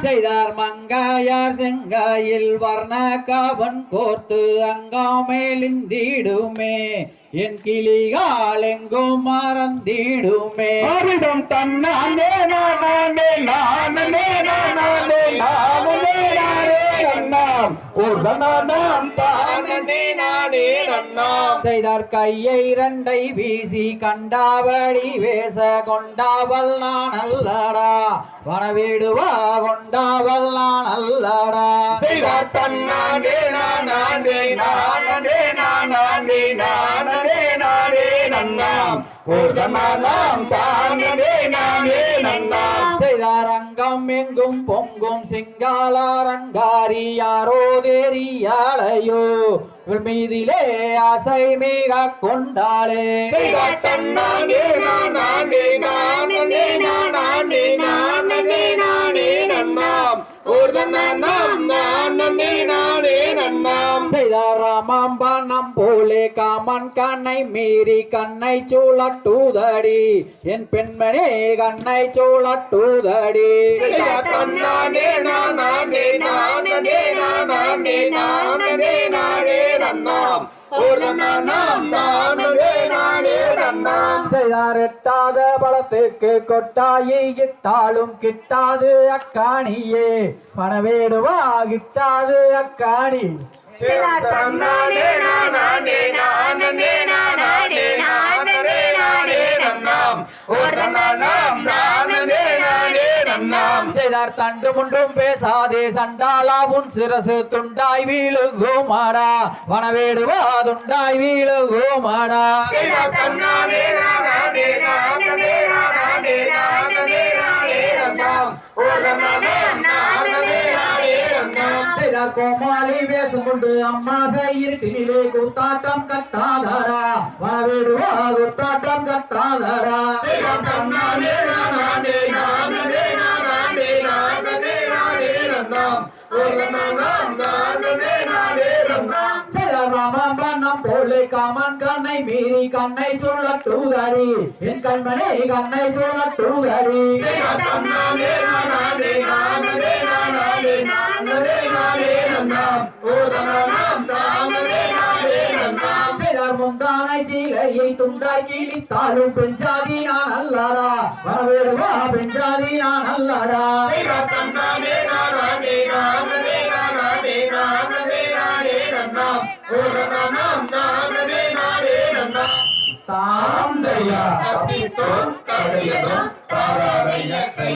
செய்தார் மங்காயார் செங்காயில் வர்ண காவன் கோர்த்து அங்காமேலிந்திடுமே. என் கிளிகால் எங்கும் மறந்திடுமே. அரிதம் தன்னானே நானே நானே நானே நானே நானே நன்னாம் உடனாம் தானே செய்தார் கையை இரண்டை வீசி கண்டாவடி வேச கொண்டாவல் நான் அல்லடா. வனவீடுவா கொண்டாவல் நான் அல்லடா. செய்தார் தன்னானே நானே நானே நானே. நன்னாம் உடனாம் தானே நானே நன்னாம் செய்தார் அங்கம் எங்கும் பொங்கும் சிங்காலாரங்காரி யாரோ தெரியாளையோ மீதிலே ஆசை மிக கொண்டாளே. தன்னானே நானே நானே நானே நானே நானே நன்னாம் உடனாம் நானே நானே. நன்னாம் செய்தார் ராமாம் போலே காமன் கண்ணை மீறி கண்ணை சூழட்டுதடி என் பெண்மணி கண்ணை சூழட்டுதடி செய்தார் தன்னானே நானே நானே நானே நானே நானே நன்னாம் உடனாம் நானே நானே நன்னாம் செய்தார் எட்டாத பலத்துக்கு கொட்டாயி இட்டாலும் கிட்டாது அக்காணியே. பணவேடுவா கிட்டாது அக்காணி. தன்னானே நானே நானே நானே நானே நானே நன்னாம் நன்னாம் செய்தார். தண்டு முண்டும் பேசாதே சண்டாலா உன் சிரசு துண்டாய் வீழுகுமாடா. வனவேடுவா துண்டாய் நன்னாம் செய்தார் கோமாளி வேஷம் கொண்டு அம்மா இருட்டிலே குத்தாட்டம் கத்தாதாரா வனவேடுவா குத்தாட்டம் கத்தாதாரா மீறி கண்ணை உடனாம் என் கண்மனை கண்ணை செய்தார் முந்தானை சீலையை துண்டாய் கிழித்தாலும் பெஞ்சாதி நான் பெஞ்சாதி நான் Sandeya, Kapitun, Kadiyadun, Sadarayya,